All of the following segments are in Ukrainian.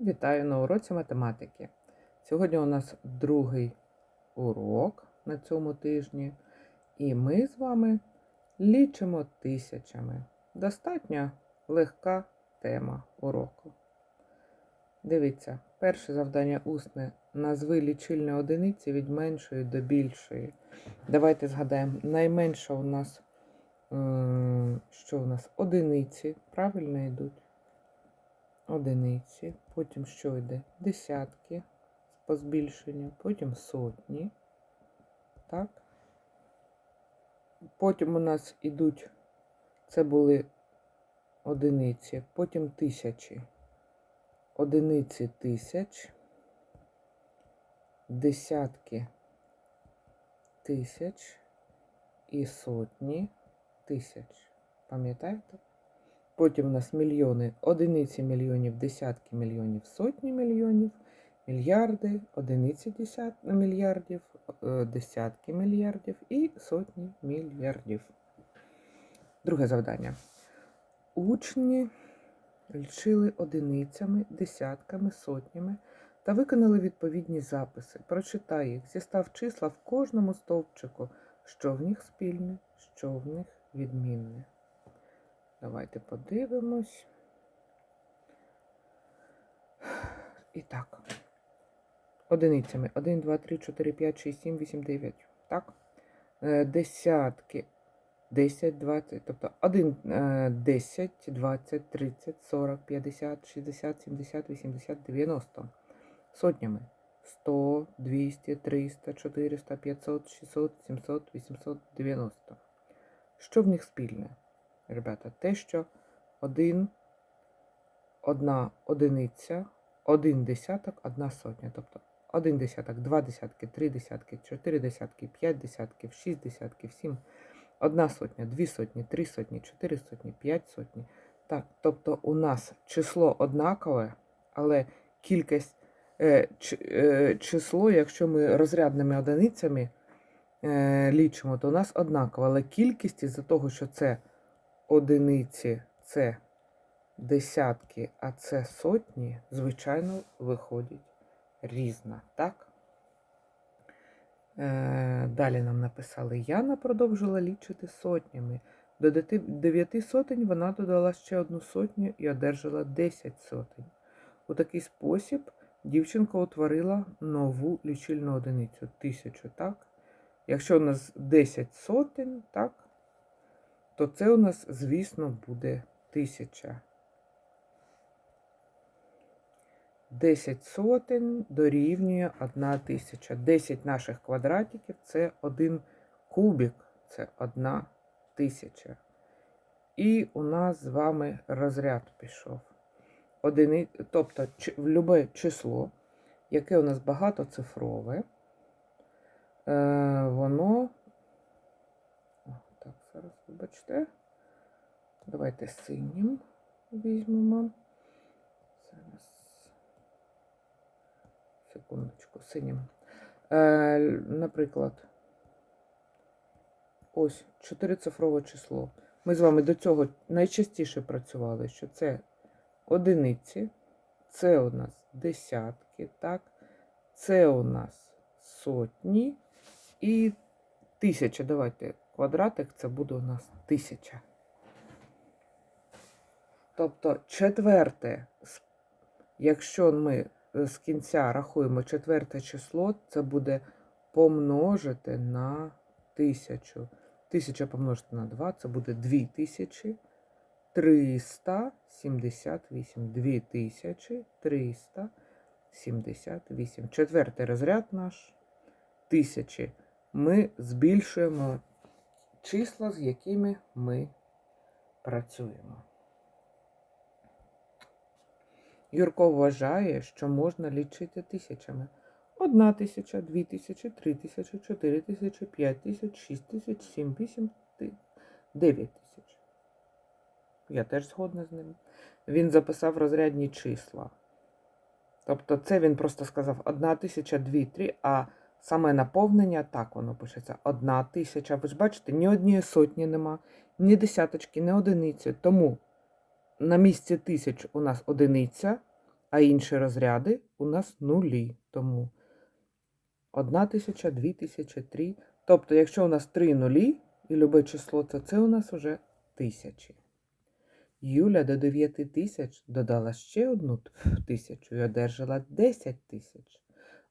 Вітаю на уроці математики. Сьогодні у нас другий урок на цьому тижні, і ми з вами лічимо тисячами. Достатньо легка тема уроку. Дивіться, перше завдання усне. Назви лічильні одиниці від меншої до більшої. Давайте згадаємо, найменша у нас, що у нас? Одиниці, правильно йдуть одиниці, потім що йде? Десятки по збільшенню, потім сотні. Так. Потім у нас ідуть, це були одиниці, потім тисячі. Одиниці тисяч, десятки тисяч і сотні тисяч. Пам'ятаєте? Потім у нас мільйони, одиниці мільйонів, десятки мільйонів, сотні мільйонів, мільярди, одиниці десят... мільярдів, е, десятки мільярдів і сотні мільярдів. Друге завдання. Учні лічили одиницями, десятками, сотнями та виконали відповідні записи. Прочитай їх, зістав числа в кожному стовпчику, що в них спільне, що в них відмінне. Давайте подивимось. І так. Одиницями. 1, 2, 3, 4, 5, 6, 7, 8, 9. Так? Е, Десятки. 10, 20, тобто 1, 10, 20, 30, 40, 50, 60, 70, 80, 90. Сотнями. 100, 200, 300, 400, 500, 600, 700, 800, 90. Що в них спільне? Ребята, те, що один, одна одиниця, один десяток, одна сотня. Тобто один десяток, два десятки, три десятки, чотири десятки, п'ять десятків, шість десятків, сім, одна сотня, дві сотні, три сотні, чотири сотні, п'ять сотні. Так, тобто у нас число однакове, але кількість е, ч, е, число, якщо ми розрядними одиницями е, лічимо, то у нас однаково, але кількість із-за того, що це одиниці це десятки, а це сотні, звичайно, виходить різна, так? Е, Далі нам написали, Яна продовжила лічити сотнями. До дев'яти сотень вона додала ще одну сотню і одержала 10 сотень. У такий спосіб дівчинка утворила нову лічильну одиницю тисячу, так? Якщо у нас 10 сотень, так, то це у нас, звісно, буде тисяча. 10 сотень дорівнює 1 тисяча. 10 наших квадратиків це один кубик, це 1 тисяча. І у нас з вами розряд пішов. Одини... Тобто в любе число, яке у нас багатоцифрове, е, воно зараз вибачте. Давайте синім візьмемо. Зараз. Секундочку, синім. Е, Наприклад, ось чотирицифрове число. Ми з вами до цього найчастіше працювали, що це одиниці, це у нас десятки, так, це у нас сотні і тисяча. Давайте квадратик це буде у нас тисяча. Тобто четверте, якщо ми з кінця рахуємо четверте число, це буде помножити на тисячу. Тисяча помножити на 2, це буде 2378. 2378. Четвертий розряд наш тисячі. Ми збільшуємо числа, з якими ми працюємо. Юрко вважає, що можна лічити тисячами. Одна тисяча, дві тисячі, три тисячі, чотири тисячі, п'ять тисяч, шість тисяч, сім, вісім, дев'ять тисяч. Я теж згодна з ним. Він записав розрядні числа. Тобто це він просто сказав одна тисяча, дві, три, а Саме наповнення, так воно пишеться, одна тисяча. Ви ж бачите, ні однієї сотні нема, ні десяточки, ні одиниці. Тому на місці тисяч у нас одиниця, а інші розряди у нас нулі. Тому 1 тисяча, 2 тисячі, 3. Тобто, якщо у нас 3 нулі і любе число, то це у нас вже тисячі. Юля до 9 тисяч додала ще одну тисячу і одержала 10 тисяч.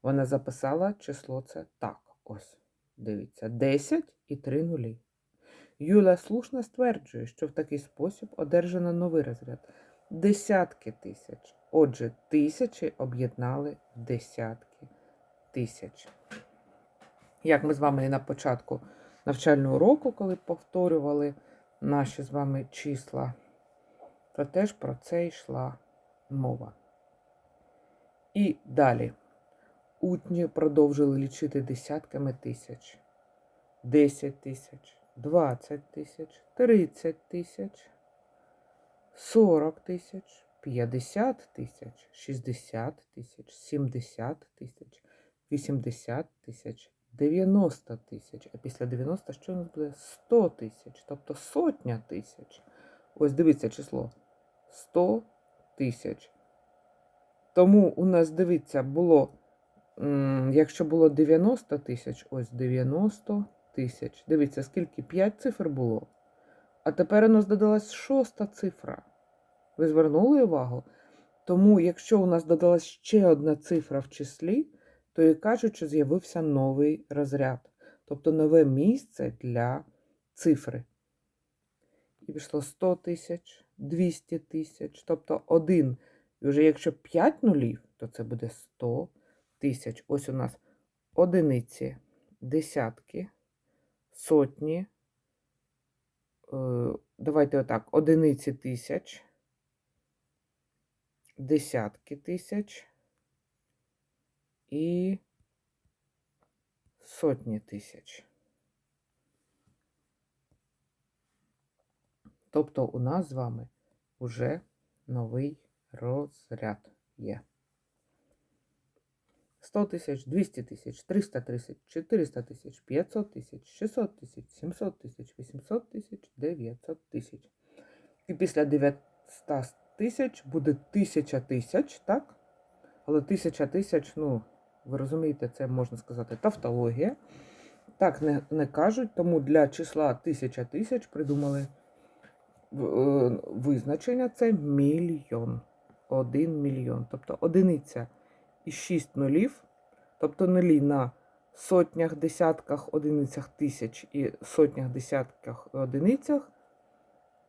Вона записала число це так. Ось. Дивіться, 10 і 3 нулі. Юля слушно стверджує, що в такий спосіб одержано новий розряд десятки тисяч. Отже, тисячі об'єднали в десятки тисяч. Як ми з вами і на початку навчального року, коли повторювали наші з вами числа, то теж про це йшла мова. І далі. Учні продовжили лічити десятками тисяч. 10 тисяч, 20 тисяч, 30 тисяч, 40 тисяч, 50 тисяч, 60 тисяч, 70 тисяч, 80 тисяч, 90 тисяч. А після 90 що у нас буде? 100 тисяч, тобто сотня тисяч. Ось дивіться число. 100 тисяч. Тому у нас, дивіться, було, якщо було 90 тисяч, ось 90 тисяч. Дивіться, скільки 5 цифр було. А тепер у нас додалась шоста цифра. Ви звернули увагу? Тому, якщо у нас додалась ще одна цифра в числі, то і кажуть, що з'явився новий розряд, тобто нове місце для цифри. І пішло 100 тисяч, 200 тисяч, тобто один. І вже якщо 5 нулів, то це буде 100 тисяч. Ось у нас одиниці, десятки, сотні. Е, Давайте отак, одиниці тисяч, десятки тисяч і сотні тисяч. Тобто у нас з вами вже новий розряд є. 100 тисяч, 200 тисяч, 300 тисяч, 400 тисяч, 500 тисяч, 600 тисяч, 700 тисяч, 800 тисяч, 900 тисяч. І після 900 тисяч буде 1000 тисяч, так? Але 1000 тисяч, ну, ви розумієте, це можна сказати тавтологія. Так не, не кажуть, тому для числа 1000 тисяч придумали е, визначення це мільйон. Один мільйон. Тобто одиниця і 6 нулів, тобто нулі на сотнях, десятках, одиницях тисяч і сотнях, десятках одиницях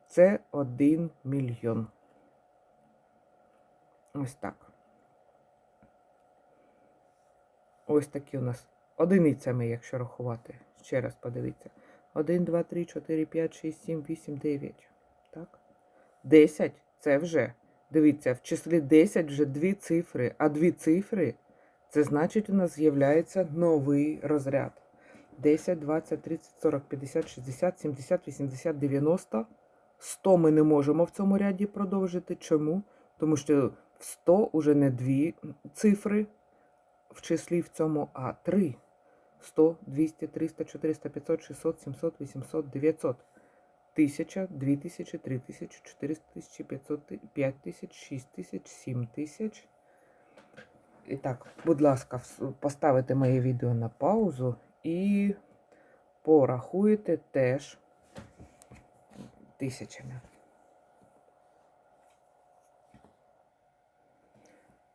це 1 мільйон. Ось так. Ось такі у нас одиницями, якщо рахувати. Ще раз подивіться. 1, 2, 3, 4, 5, 6, 7, 8, 9. Так? 10 це вже. Дивіться, в числі 10 вже дві цифри, а дві цифри це значить у нас з'являється новий розряд. 10, 20, 30, 40, 50, 60, 70, 80, 90. 100 ми не можемо в цьому ряді продовжити. Чому? Тому що в 100 уже не дві цифри в числі в цьому, а 3. 100, 200, 300, 400, 500, 600, 700, 800, 900. 1000, 2000, 3000, 400 тисяч, 500, ти- 5000, 6000, 7000. І так, будь ласка, поставите моє відео на паузу і порахуйте теж тисячами.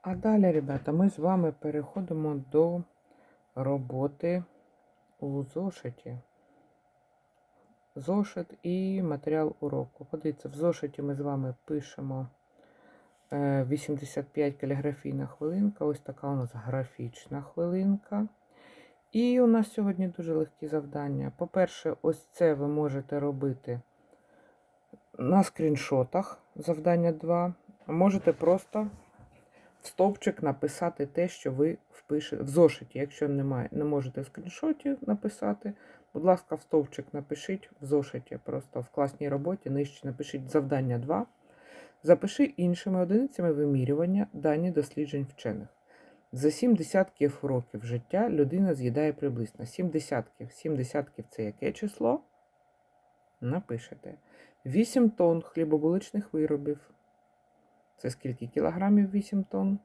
А далі, ребята, ми з вами переходимо до роботи у зошиті. Зошит і матеріал уроку. Подивіться, в зошиті ми з вами пишемо е, 85 каліграфійна хвилинка. Ось така у нас графічна хвилинка. І у нас сьогодні дуже легкі завдання. По-перше, ось це ви можете робити на скріншотах завдання 2. Можете просто в стовпчик написати те, що ви впишете в зошиті. Якщо немає, не можете в скріншоті написати, будь ласка, в стовпчик напишіть в зошиті. Просто в класній роботі нижче напишіть завдання 2. Запиши іншими одиницями вимірювання дані досліджень вчених. За 7 десятків років життя людина з'їдає приблизно 7 десятків. 7 десятків це яке число? Напишете. 8 тонн хлібобуличних виробів. Це скільки кілограмів 8 тонн?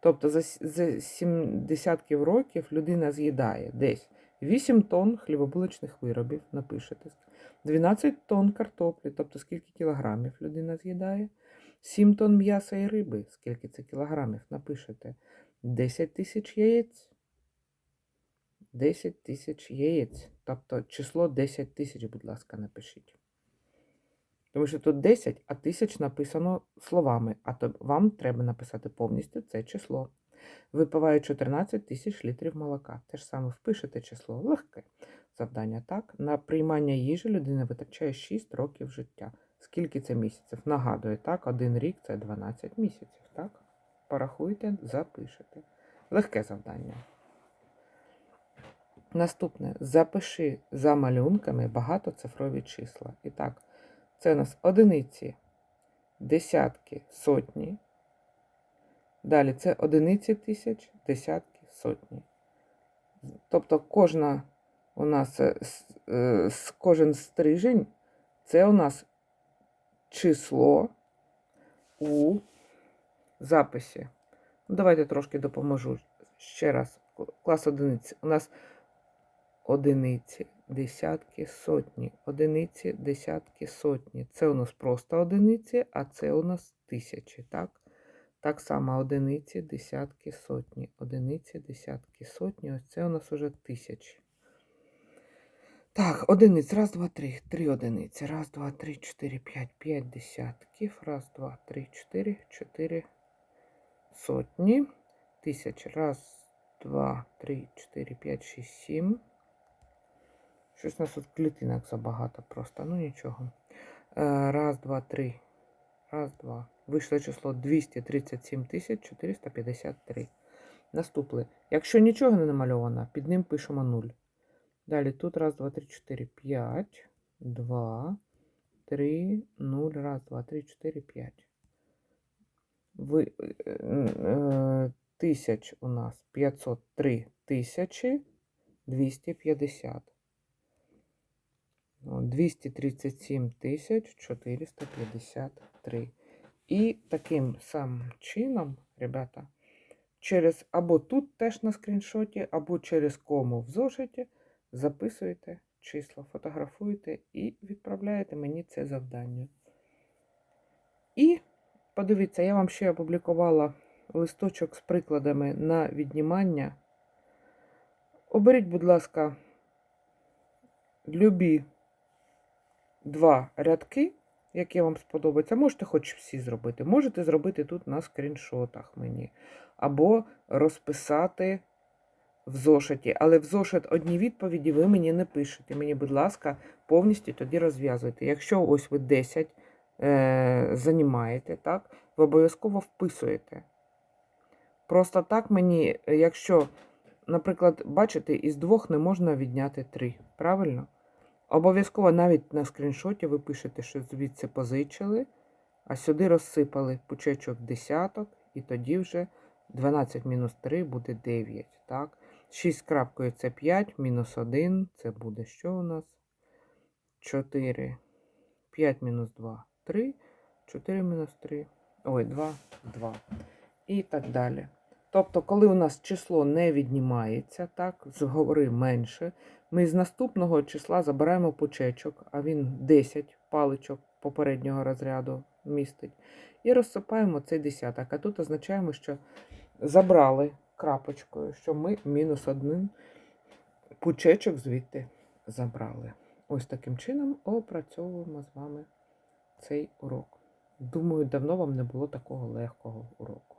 Тобто за, с- 7 десятків років людина з'їдає десь 8 тонн хлібобулочних виробів, напишете. 12 тонн картоплі, тобто скільки кілограмів людина з'їдає. 7 тонн м'яса і риби, скільки це кілограмів, напишете. 10 тисяч яєць. 10 тисяч яєць. Тобто число 10 тисяч, будь ласка, напишіть. Тому що тут 10, а тисяч написано словами, а то вам треба написати повністю це число. Випиває 14 тисяч літрів молока. Те ж саме впишете число. Легке завдання, так? На приймання їжі людина витрачає 6 років життя. Скільки це місяців? Нагадую, так, один рік це 12 місяців, так? Порахуйте, запишете. Легке завдання. Наступне. Запиши за малюнками багатоцифрові числа. І так, це у нас одиниці, десятки, сотні. Далі це одиниці тисяч, десятки, сотні. Тобто кожна у нас е, е, кожен стрижень це у нас число у записі. Ну, давайте трошки допоможу. Ще раз. Клас одиниці. У нас одиниці, десятки, сотні. Одиниці, десятки, сотні. Це у нас просто одиниці, а це у нас тисячі, так? Так само одиниці, десятки, сотні. Одиниці, десятки, сотні. Ось це у нас уже тисячі. Так, одиниць. Раз, два, три. Три одиниці. Раз, два, три, чотири, п'ять. П'ять десятків. Раз, два, три, чотири. Чотири сотні. Тисяч. Раз, два, три, чотири, п'ять, шість, сім. Щось у нас тут клітинок забагато просто. Ну нічого. Е, Раз, два, три. Раз, два. Вийшло число 237 тисяч 453. Наступне. Якщо нічого не намальовано, під ним пишемо 0. Далі тут раз, два, три, чотири, п'ять, два, три, нуль, раз, два, три, чотири, п'ять. Ви, е, е, тисяч у нас 503 тисячі 250. О, 237 тисяч 453. І таким самим чином, ребята, через або тут теж на скріншоті, або через кому в зошиті записуєте числа, фотографуєте і відправляєте мені це завдання. І подивіться, я вам ще опублікувала листочок з прикладами на віднімання. Оберіть, будь ласка, любі два рядки, які вам сподобаються. Можете хоч всі зробити. Можете зробити тут на скріншотах мені. Або розписати в зошиті. Але в зошит одні відповіді ви мені не пишете. Мені, будь ласка, повністю тоді розв'язуйте. Якщо ось ви 10 е, займаєте, так, ви обов'язково вписуєте. Просто так мені, якщо, наприклад, бачите, із двох не можна відняти три. Правильно? Обов'язково навіть на скріншоті ви пишете, що звідси позичили, а сюди розсипали пучечок десяток, і тоді вже 12 мінус 3 буде 9. Так? 6 крапкою це 5, мінус 1, це буде що у нас? 4. 5 мінус 2 3, 4 мінус 3. Ой, 2, 2. І так далі. Тобто, коли у нас число не віднімається, так, згори менше, ми з наступного числа забираємо пучечок, а він 10 паличок попереднього розряду містить. І розсипаємо цей десяток. А тут означаємо, що забрали крапочкою, що ми мінус один пучечок звідти забрали. Ось таким чином опрацьовуємо з вами цей урок. Думаю, давно вам не було такого легкого уроку.